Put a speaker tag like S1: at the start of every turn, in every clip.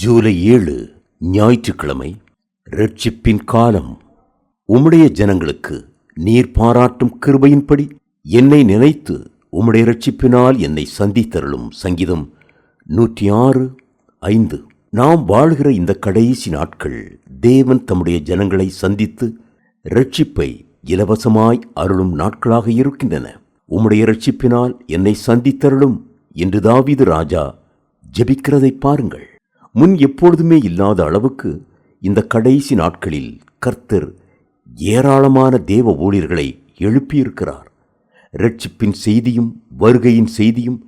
S1: ஜூலை ஏழு ஞாயிற்றுக்கிழமை ரட்சிப்பின் காலம். உம்முடைய ஜனங்களுக்கு நீர் பாராட்டும் கிருபையின்படி என்னை நினைத்து உம்முடைய ரட்சிப்பினால் என்னை சந்தித்தருளும் சங்கீதம் நூற்றி ஆறு ஐந்து. நாம் வாழ்கிற இந்த கடைசி நாட்கள் தேவன் தம்முடைய ஜனங்களை சந்தித்து ரட்சிப்பை இலவசமாய் அருளும் நாட்களாக இருக்கின்றன. உம்முடைய ரட்சிப்பினால் என்னை சந்தித்தருளும் என்று தாவீது ராஜா ஜபிக்கிறதை பாருங்கள். முன் எப்பொழுதுமே இல்லாத அளவுக்கு இந்த கடைசி நாட்களில் கர்த்தர் ஏராளமான தேவ ஊழியர்களை எழுப்பியிருக்கிறார். ரட்சிப்பின் செய்தியும் வருகையின் செய்தியும்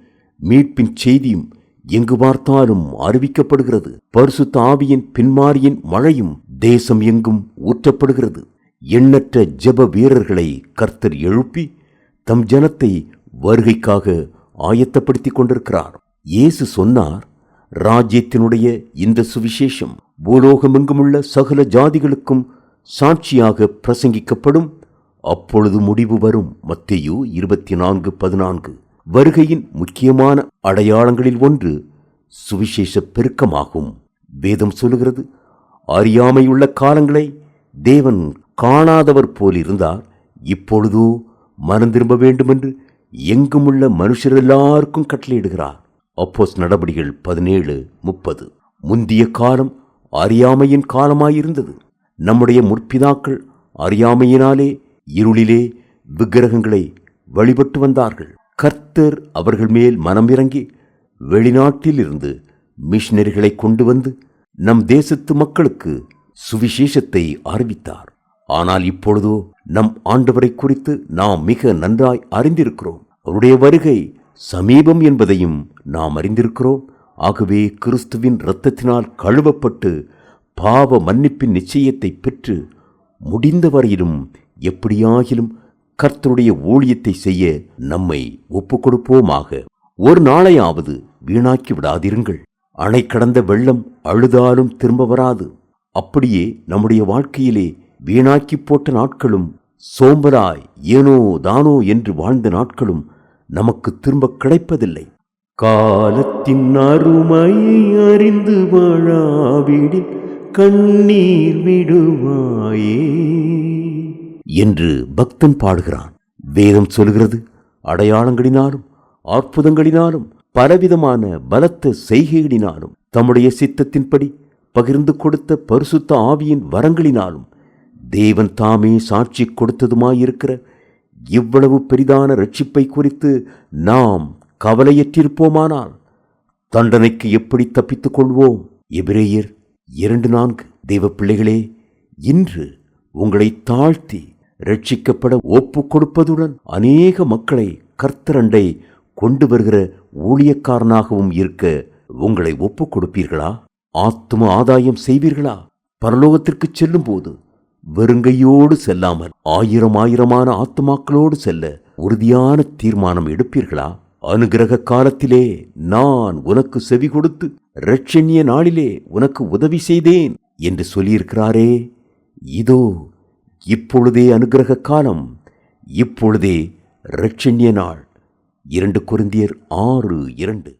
S1: மீட்பின் செய்தியும் எங்கு பார்த்தாலும் அறிவிக்கப்படுகிறது. பரிசு தாவியின் பின்மாரியின் மழையும் தேசம் எங்கும் ஊற்றப்படுகிறது. எண்ணற்ற ஜெப வீரர்களை கர்த்தர் எழுப்பி தம் ஜனத்தை வருகைக்காக ஆயத்தப்படுத்திக் கொண்டிருக்கிறார். இயேசு சொன்னார் ராஜ்யத்தினுடைய இந்த சுவிசேஷம் பூலோகமெங்குமுள்ள சகல ஜாதிகளுக்கும் சாட்சியாக பிரசங்கிக்கப்படும். அப்பொழுது முடிவு வரும் மத்தேயு இருபத்தி நான்கு பதினான்கு. வருகையின் முக்கியமான அடையாளங்களில் ஒன்று சுவிசேஷ பெருக்கமாகும். வேதம் சொல்லுகிறது அறியாமையுள்ள காலங்களை தேவன் காணாதவர் போலிருந்தார். இப்பொழுதோ மனம் திரும்ப வேண்டுமென்று எங்குமுள்ள மனுஷர் எல்லாருக்கும் கட்டளையிடுகிறார். அப்போஸ் நடபடிகள் பதினேழு முப்பது. முந்திய காலம் அறியாமையின் காலமாயிருந்தது. நம்முடைய முற்பிதாக்கள் அறியாமையினாலே இருளிலே விக்கிரகங்களை வழிபட்டு வந்தார்கள். கர்த்தர் அவர்கள் மேல் மனமிறங்கி வெளிநாட்டிலிருந்து மிஷினரிகளை கொண்டு வந்து நம் தேசத்து மக்களுக்கு சுவிசேஷத்தை அறிவித்தார். ஆனால் இப்பொழுதோ நம் ஆண்டவரை குறித்து நாம் மிக நன்றாய் அறிந்திருக்கிறோம். அவருடைய வருகை சமீபம் என்பதையும் நாம் அறிந்திருக்கிறோம். ஆகவே கிறிஸ்துவின் இரத்தத்தினால் கழுவப்பட்டு பாவ மன்னிப்பின் நிச்சயத்தை பெற்று முடிந்தவரையிலும் எப்படியாகிலும் கர்த்தருடைய ஊழியத்தை செய்ய நம்மை ஒப்புக்கொடுப்போமாக. ஒரு நாளையாவது வீணாக்கி விடாதிருங்கள். அணை கடந்த வெள்ளம் அழுதாலும் திரும்ப வராது. அப்படியே நம்முடைய வாழ்க்கையிலே வீணாக்கி போட்ட நாட்களும் சோம்பலாய் ஏனோ தானோ என்று வாழ்ந்த நாட்களும் நமக்கு திரும்ப கிடைப்பதில்லை. காலத்தின் அருமையை அறிந்து வாழாவிடில் கண்ணீர் விடுவாயே என்று பக்தன் பாடுகிறான். வேதம் சொல்கிறது அடையாளங்களினாலும் அற்புதங்களினாலும் பலவிதமான பலத்த செய்கைகளினாலும் தம்முடைய சித்தத்தின்படி பகிர்ந்து கொடுத்த பரிசுத்த ஆவியின் வரங்களினாலும் தேவன் தாமே சாட்சி கொடுத்ததுமாயிருக்கிற இவ்வளவு பெரிதான ரட்சிப்பை குறித்து நாம் கவலையற்றிருப்போமானால் தண்டனைக்கு எப்படி தப்பித்துக் கொள்வோம்? எபிரேயர் இரண்டு நான்கு. தெய்வ பிள்ளைகளே இன்று உங்களை தாழ்த்தி ரட்சிக்கப்பட ஒப்புக் கொடுப்பதுடன் அநேக மக்களை கர்த்தரண்டை கொண்டு வருகிற ஊழியக்காரனாகவும் இருக்க உங்களை ஒப்புக் கொடுப்பீர்களா? ஆத்தும ஆதாயம் செய்வீர்களா? பரலோகத்திற்கு செல்லும் போது வெறுங்கையோடு செல்லாமல் ஆயிரம் ஆயிரமான ஆத்துமாக்களோடு செல்ல உறுதியான தீர்மானம் எடுப்பீர்களா? அனுகிரக காலத்திலே நான் உனக்கு செவி கொடுத்து ரட்சண்ய நாளிலே உனக்கு உதவி செய்தேன் என்று சொல்லியிருக்கிறாரே. இதோ இப்பொழுதே அனுகிரக காலம் இப்பொழுதே ரட்சண்ய நாள். இரண்டு குருந்தியர் ஆறு இரண்டு.